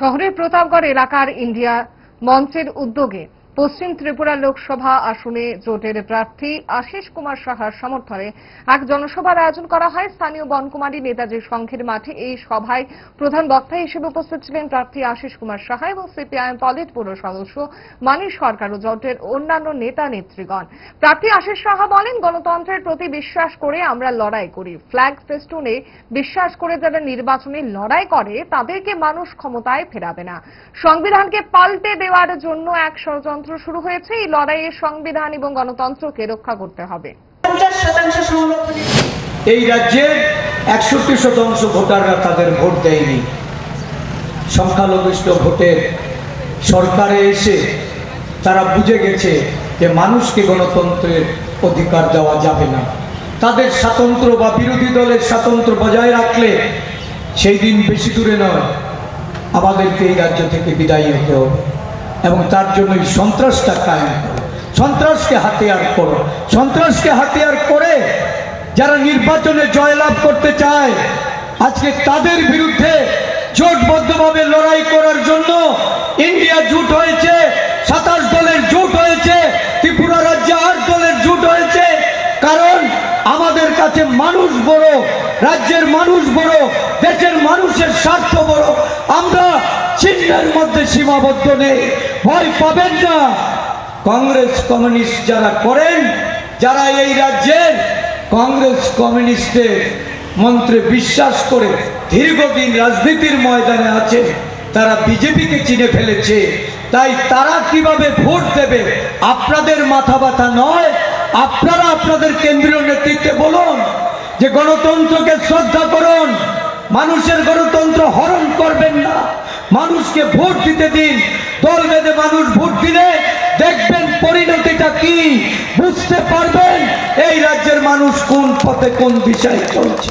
শহরের প্রতাপগড় এলাকার ইন্ডিয়া মঞ্চের উদ্যোগে পশ্চিম ত্রিপুরা লোকসভা আসনে জোটের প্রার্থী আশিস কুমার সাহার সমর্থনে এক জনসভার আয়োজন করা হয়। স্থানীয় বনকুমারী নেতাজি সংঘের মাঠে এই সভায় প্রধান বক্তা হিসেবে উপস্থিত ছিলেন প্রার্থী আশিস কুমার সাহা এবং সিপিআইএম পলিট ব্যুরো সদস্য মানিশ সরকার ও জোটের অন্যান্য নেতা নেত্রীগণ। প্রার্থী আশিস সাহা বলেন, গণতন্ত্রের প্রতি বিশ্বাস করে আমরা লড়াই করি। ফ্ল্যাগ ফেস্টুনে বিশ্বাস করে যারা নির্বাচনে লড়াই করে, তাদেরকে মানুষ ক্ষমতায় ফেরাবে না। সংবিধানকে পাল্টে দেওয়ার জন্য এক ষড়যন্ত্র শুরু হয়েছে এই লড়াইয়ে সংবিধান এবং গণতন্ত্রকে রক্ষা করতে হবে। এই রাজ্যের একষট্টি শতাংশ ভোটাররা তাদের ভোট দেয়নি। সংখ্যালঘিষ্ঠ ভোটের সরকারে এসে তারা বুঝে গেছে যে মানুষকে গণতন্ত্রের অধিকার দেওয়া যাবে না। তাদের স্বাতন্ত্র বা বিরোধী দলের স্বাতন্ত্র বজায় রাখলে সেই দিন বেশি দূরে নয়। আমাদেরকে এই রাজ্য থেকে বিদায়ী হতে হবে। এবং তার জন্য এই সন্ত্রাসটা কায়েম করো। সন্ত্রাসকে হাতিয়ার করো। সন্ত্রাসকে হাতিয়ার করে যারা নির্বাচনে জয়লাভ করতে চায়, আজকে তাদের বিরুদ্ধে জোটবদ্ধভাবে লড়াই করার জন্য ইন্ডিয়া জুট হয়েছে, সাতাশ দলের জোট হয়েছে, ত্রিপুরা রাজ্যে আট দলের জুট হয়েছে। কারণ আমাদের কাছে মানুষ বড়, রাজ্যের মানুষ বড়, দেশের মানুষের স্বার্থ বড়। আমরা চিহ্নের মধ্যে সীমাবদ্ধ নেই। ভয় পাবেন না। কংগ্রেস কমিউনিস্ট যারা করেন, যারা এই রাজ্যের কংগ্রেস কমিউনিস্টের মন্ত্রে বিশ্বাস করে দীর্ঘদিন রাজনীতির ময়দানে আছে, তারা বিজেপিকে চিনে ফেলেছে, তাই তারা কীভাবে ভোট দেবে আপনাদের মাথা ব্যথা নয়? আপনারা আপনাদের কেন্দ্রীয় নেতৃত্বে বলুন যে গণতন্ত্রকে শ্রদ্ধা করুন, মানুষের গণতন্ত্র হরণ করবেন না। মানুষকে ভোট দিতে দিন দল বেঁধে মানুষ ভোট দিলে দেখবেন পরিণতিটা কি? বুঝতে পারবেন এই রাজ্যের মানুষ কোন পথে কোন দিশায় চলছে।